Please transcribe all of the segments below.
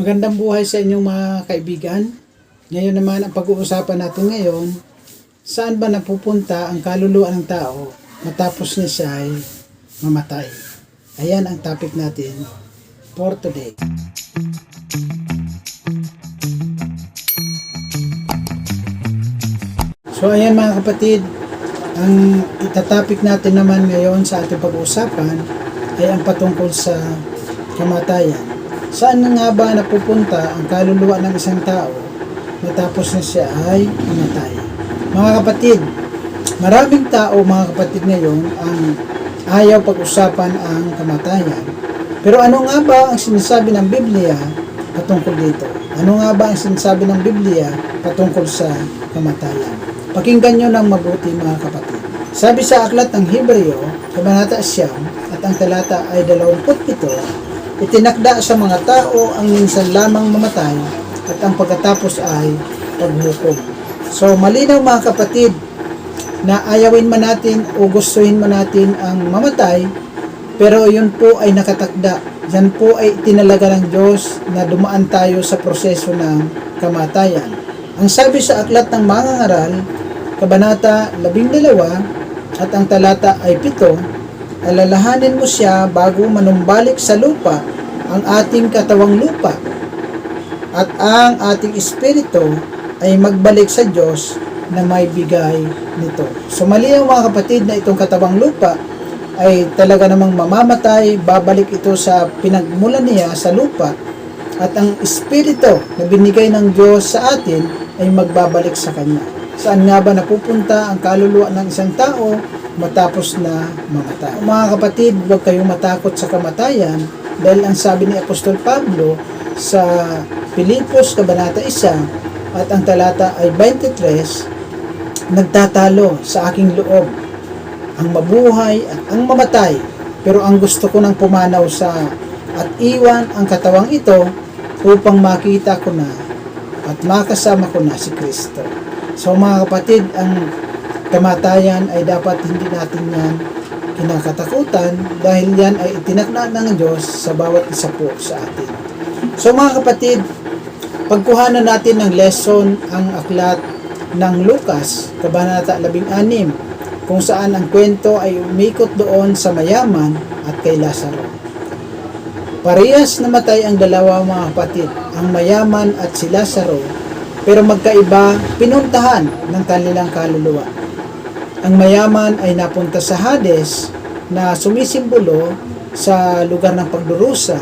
Magandang buhay sa inyong mga kaibigan. Ngayon naman ang pag-uusapan natin ngayon, saan ba napupunta ang kaluluwa ng tao matapos niya siya ay mamatay? Ayan ang topic natin for today. So ayan mga kapatid, ang itatopic natin naman ngayon sa ating pag-uusapan ay ang patungkol sa kamatayan. Saan na nga ba napupunta ang kaluluwa ng isang tao matapos na siya ay mamatay? Mga kapatid, maraming tao mga kapatid ngayon ang ayaw pag-usapan ang kamatayan. Pero ano nga ba ang sinasabi ng Biblia patungkol dito? Ano nga ba ang sinasabi ng Biblia patungkol sa kamatayan? Pakinggan nyo ng mabuti mga kapatid. Sabi sa aklat ng Hebreo, Kabanata Siyam, at ang talata ay 27, itinakda sa mga tao ang minsan lamang mamatay at ang pagkatapos ay paghukom. So malinaw mga kapatid na ayawin man natin o gustuhin man natin ang mamatay, pero yun po ay nakatakda. Yan po ay tinalaga ng Diyos na dumaan tayo sa proseso ng kamatayan. Ang sabi sa aklat ng mga ngaral, Kabanata 12 at ang talata ay 7, alalahanin mo siya bago manumbalik sa lupa ang ating katawang lupa at ang ating espiritu ay magbalik sa Diyos na may bigay nito. So mali ang mga kapatid na itong katawang lupa ay talaga namang mamamatay, babalik ito sa pinagmulan niya sa lupa at ang espiritu na binigay ng Diyos sa atin ay magbabalik sa Kanya. Saan nga ba napupunta ang kaluluwa ng isang tao matapos na mamatay? Mga kapatid, huwag kayong matakot sa kamatayan dahil ang sabi ni Apostol Pablo sa Pilipos, Kabanata 1 at ang talata ay 23, nagtatalo sa aking loob ang mabuhay at ang mamatay pero ang gusto ko nang pumanaw sa at iwan ang katawang ito upang makita ko na at makasama ko na si Kristo. So mga kapatid, ang kamatayan ay dapat hindi natin yan kinakatakutan dahil yan ay itinakda ng Diyos sa bawat isa po sa atin. So mga kapatid, pagkuhanan natin ng lesson ang aklat ng Lucas, Kabanata 16, kung saan ang kwento ay umikot doon sa mayaman at kay Lazaro. Parehas namatay ang dalawa mga kapatid, ang mayaman at si Lazaro pero magkaiba pinuntahan ng kanilang kaluluwa. Ang mayaman ay napunta sa Hades na sumisimbolo sa lugar ng pagdurusa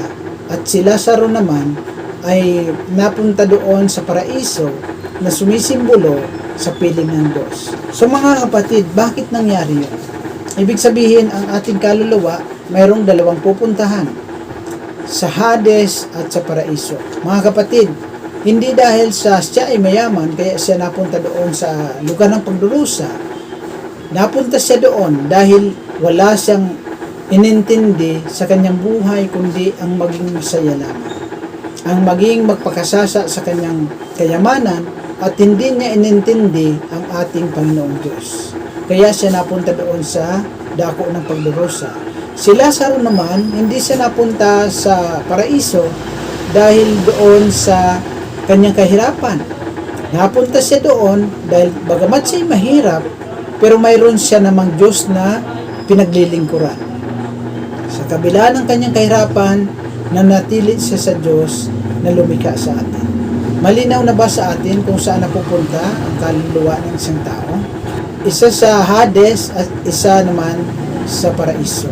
at si Lazaro naman ay napunta doon sa paraiso na sumisimbolo sa piling ng Diyos. So mga kapatid, bakit nangyari yun? Ibig sabihin, ang ating kaluluwa mayroong dalawang pupuntahan sa Hades at sa paraiso. Mga kapatid, hindi dahil sa siya ay mayaman, kaya siya napunta doon sa lugar ng pagdurusa. Napunta siya doon dahil wala siyang inintindi sa kanyang buhay, kundi ang maging masaya lamang. Ang maging magpakasasa sa kanyang kayamanan at hindi niya inintindi ang ating Panginoong Diyos. Kaya siya napunta doon sa dako ng pagdurusa. Si Lazaro naman, hindi siya napunta sa paraiso dahil doon sa kanyang kahirapan. Napunta siya doon dahil bagamat siya mahirap, pero mayroon siya namang Diyos na pinaglilingkuran. Sa kabila ng kanyang kahirapan, nanatili siya sa Diyos na lumikha sa atin. Malinaw na ba sa atin kung saan napupunta ang kaluluwa ng isang tao? Isa sa Hades at isa naman sa Paraiso.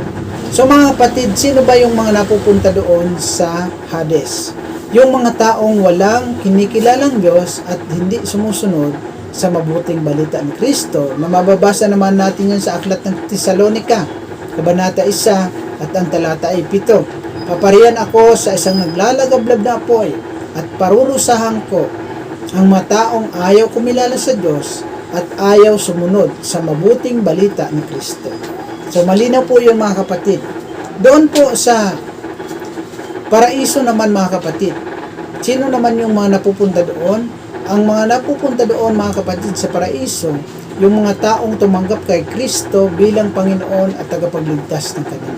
So mga kapatid, sino ba yung mga napupunta doon sa Hades? Yung mga taong walang kinikilalang Diyos at hindi sumusunod sa mabuting balita ni Kristo na mababasa naman natin yan sa aklat ng Tesalonika, Kabanata 1 at ang talata ay 7. Paparihan ako sa isang naglalagablab na apoy at parurusahan ko ang mataong ayaw kumilala sa Diyos at ayaw sumunod sa mabuting balita ni Kristo. So malinaw po yun mga kapatid. Doon po sa Paraiso naman mga kapatid. Sino naman yung mga napupunta doon? Ang mga napupunta doon mga kapatid sa paraiso, yung mga taong tumanggap kay Kristo bilang Panginoon at tagapagligtas ng buhay.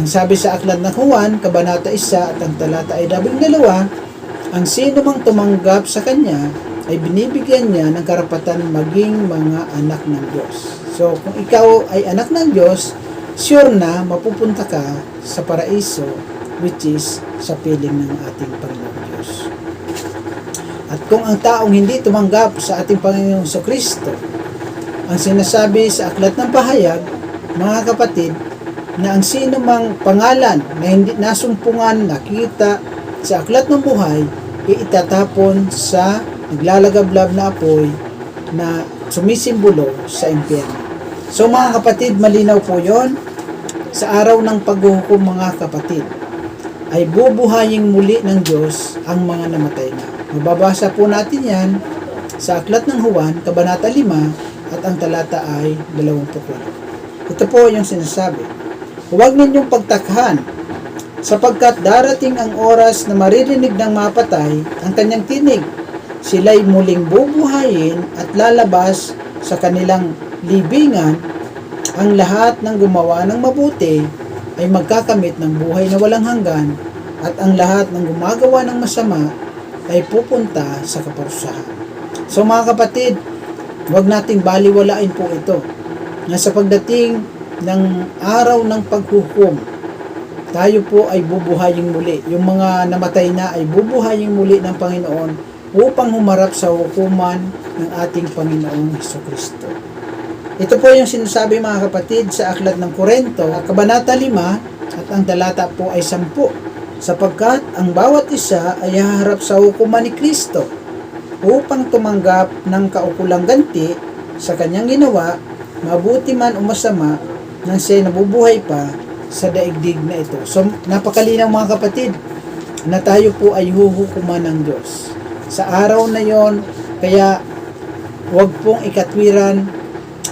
Ang sabi sa aklat ng Juan, Kabanata 1 at ang talata ay 12, ang sino mang tumanggap sa Kanya ay binibigyan niya ng karapatan maging mga anak ng Diyos. So, kung ikaw ay anak ng Diyos, sure na mapupunta ka sa paraiso which is sa piling ng ating Panginoong Diyos. At kung ang taong hindi tumanggap sa ating Panginoong So Kristo, ang sinasabi sa aklat ng pahayag, mga kapatid, na ang sino mang pangalan na hindi nasumpungan nakita sa aklat ng buhay, iitatapon sa naglalagablab na apoy na sumisimbolo sa impyerno. So mga kapatid, malinaw po yon sa araw ng paghuhukom mga kapatid ay bubuhayin muli ng Diyos ang mga namatay na. Mababasa po natin yan sa Aklat ng Juan, Kabanata 5, at ang talata ay 28. Ito po yung sinasabi. Huwag ninyong pagtakhan, sapagkat darating ang oras na maririnig ng mapatay ang kanyang tinig. Sila'y muling bubuhayin at lalabas sa kanilang libingan ang lahat ng gumawa ng mabuti ay magkakamit ng buhay na walang hanggan at ang lahat ng gumagawa ng masama ay pupunta sa kaparusahan. So mga kapatid, huwag nating baliwalain po ito na sa pagdating ng araw ng paghukom, tayo po ay bubuhayin muli. Yung mga namatay na ay bubuhayin muli ng Panginoon upang humarap sa hukuman ng ating Panginoong Heso Kristo. Ito po yung sinasabi mga kapatid sa Aklat ng Korento, Kabanata 5 at ang talata po ay 10 sapagkat ang bawat isa ay haharap sa hukuman ni Kristo upang tumanggap ng kaukulang ganti sa kanyang ginawa, mabuti man o masama, nang siya'y nabubuhay pa sa daigdig na ito. So, napakalinaw mga kapatid, na tayo po ay huhukuman ng Diyos. Sa araw na yon, kaya wag pong ikatwiran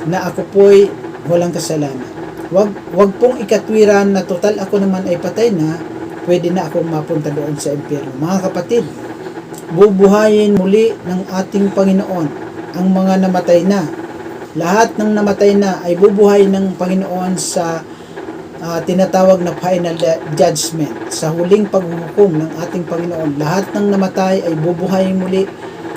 na ako po'y walang kasalanan. Wag, wag pong ikatwiran na total ako naman ay patay na, pwede na akong mapunta doon sa impyerno. Mga kapatid, bubuhayin muli ng ating Panginoon ang mga namatay na. Lahat ng namatay na ay bubuhay ng Panginoon sa ah, tinatawag na final de- judgment. Sa huling paghuhukom ng ating Panginoon, lahat ng namatay ay bubuhayin muli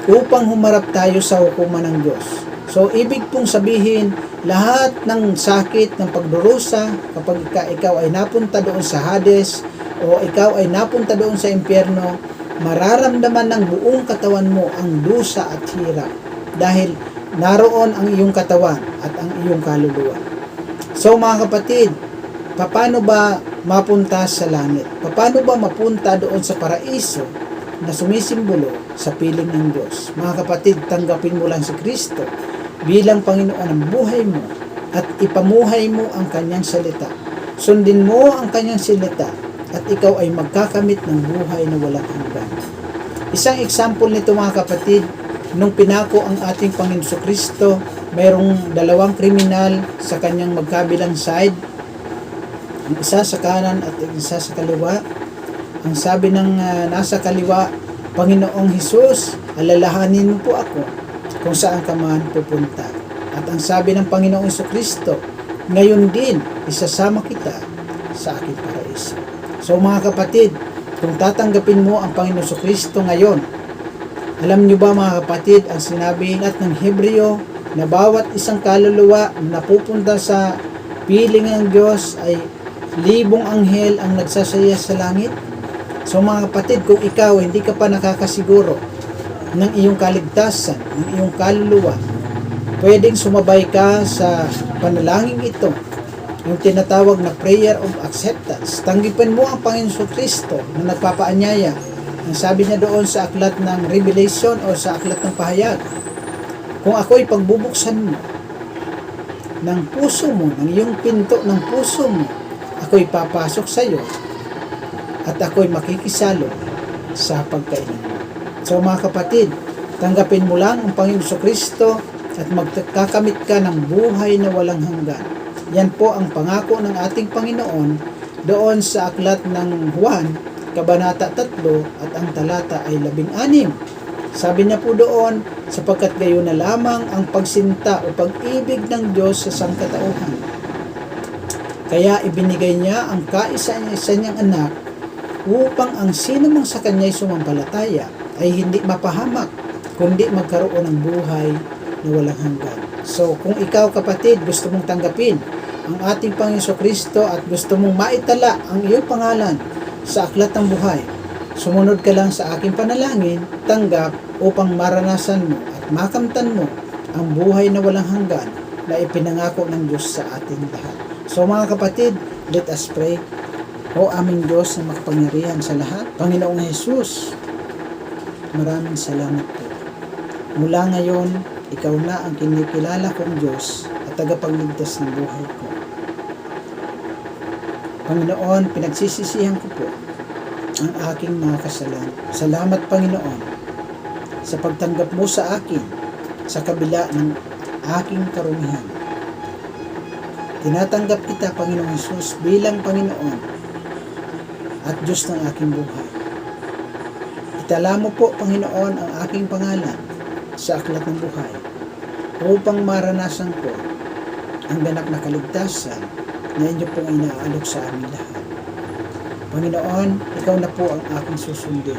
upang humarap tayo sa hukuman ng Diyos. So, ibig pong sabihin, lahat ng sakit ng pagdurusa, kapag ika, ikaw ay napunta doon sa Hades, o ikaw ay napunta doon sa impyerno, mararamdaman ng buong katawan mo ang dusa at hirap. Dahil naroon ang iyong katawan at ang iyong kaluluwa. So mga kapatid, paano ba mapunta sa langit? Paano ba mapunta doon sa paraiso na sumisimbolo sa piling ng Diyos? Mga kapatid, tanggapin mo lang si Kristo bilang Panginoon ng buhay mo at ipamuhay mo ang kanyang salita. Sundin mo ang kanyang salita at ikaw ay magkakamit ng buhay na walang hanggan. Isang example nito mga kapatid, nung pinako ang ating Panginoon Kristo, mayroong dalawang kriminal sa kanyang magkabilang side, ang isa sa kanan at ang isa sa kaliwa. Ang sabi ng ah, nasa kaliwa, Panginoong Hesus, alalahanin mo po ako kung saan ka man pupunta. At ang sabi ng Panginoong Kristo, ngayon din, isasama kita sa aking paraiso. So mga kapatid, kung tatanggapin mo ang Panginoong Kristo ngayon, alam niyo ba mga kapatid, ang sinabi at ng Hebreo na bawat isang kaluluwa na napupunta sa piling ng Diyos ay libong anghel ang nagsasaya sa langit? So mga kapatid, kung ikaw hindi ka pa nakakasiguro ng iyong kaligtasan, ng iyong kaluluwa, pwedeng sumabay ka sa panalangin ito, yung tinatawag na prayer of acceptance. Tanggipin mo ang Panginoon Kristo na nagpapaanyaya. Ang sabi niya doon sa aklat ng Revelation o sa aklat ng pahayag, kung ako'y pagbubuksan mo ng puso mo, ng iyong pinto ng puso mo, ako'y papasok sa iyo at ako'y makikisalo sa pagkainan. So mga kapatid, tanggapin mo lang ang Panginoon Kristo at magkakamit ka ng buhay na walang hanggan. Yan po ang pangako ng ating Panginoon doon sa aklat ng Juan, Kabanata 3 at ang talata ay 16. Sabi niya po doon, sapagkat gayon na lamang ang pagsinta o pag-ibig ng Diyos sa sangkatauhan Kaya ibinigay niya ang kaisa-isa niyang anak upang ang sino mang sa kanya'y sumampalataya ay hindi mapahamak, kundi magkaroon ng buhay na walang hanggan. So, kung ikaw kapatid, gusto mong tanggapin ang ating Panginoon Kristo at gusto mong maitala ang iyong pangalan sa aklat ng buhay, sumunod ka lang sa aking panalangin, tanggap upang maranasan mo at makamtan mo ang buhay na walang hanggan na ipinangako ng Diyos sa ating lahat. So mga kapatid, let us pray. O aming Diyos na makapangyarihan sa lahat, Panginoong Jesus, maraming salamat po. Mula ngayon, ikaw na ang kinikilala kong Diyos at tagapagligtas ng buhay ko. Panginoon, pinagsisisihan ko po ang aking mga kasalanan. Salamat Panginoon sa pagtanggap mo sa akin sa kabila ng aking karumihan. Tinatanggap kita, Panginoong Hesus, bilang Panginoon at Diyos ng aking buhay. Itala mo po, Panginoon, ang aking pangalan sa aklat ng buhay upang maranasan ko ang ganap na kaligtasan na inyo pong inaalok sa amin lahat. Panginoon, ikaw na po ang aking susundin.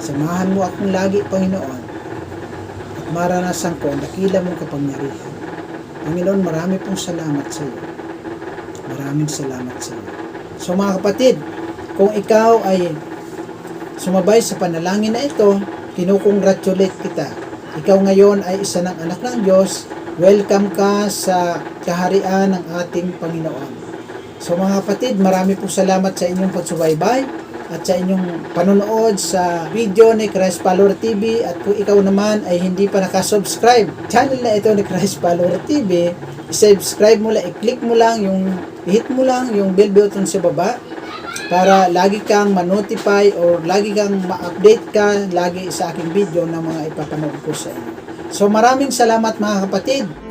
Samahan mo akong lagi, Panginoon, at maranasan ko ang dakila mong kapangyarihan. Panginoon, marami pong salamat sa iyo. Maraming salamat sa iyo. So mga kapatid, kung ikaw ay sumabay sa panalangin na ito, kinukongratulate kita. Ikaw ngayon ay isa ng anak ng Diyos. Welcome ka sa kaharian ng ating Panginoon. So mga kapatid, marami pong salamat sa inyong pagsubaybay at sa inyong panonood sa video ni Christ Follower TV at kung ikaw naman ay hindi pa nakasubscribe channel na ito ni Christ Follower TV subscribe mo lang, i-click mo lang yung hit mo lang yung bell button sa baba para lagi kang ma-notify or lagi kang ma-update ka lagi sa aking video ng mga ipapanood ko sa inyo. So maraming salamat mga kapatid.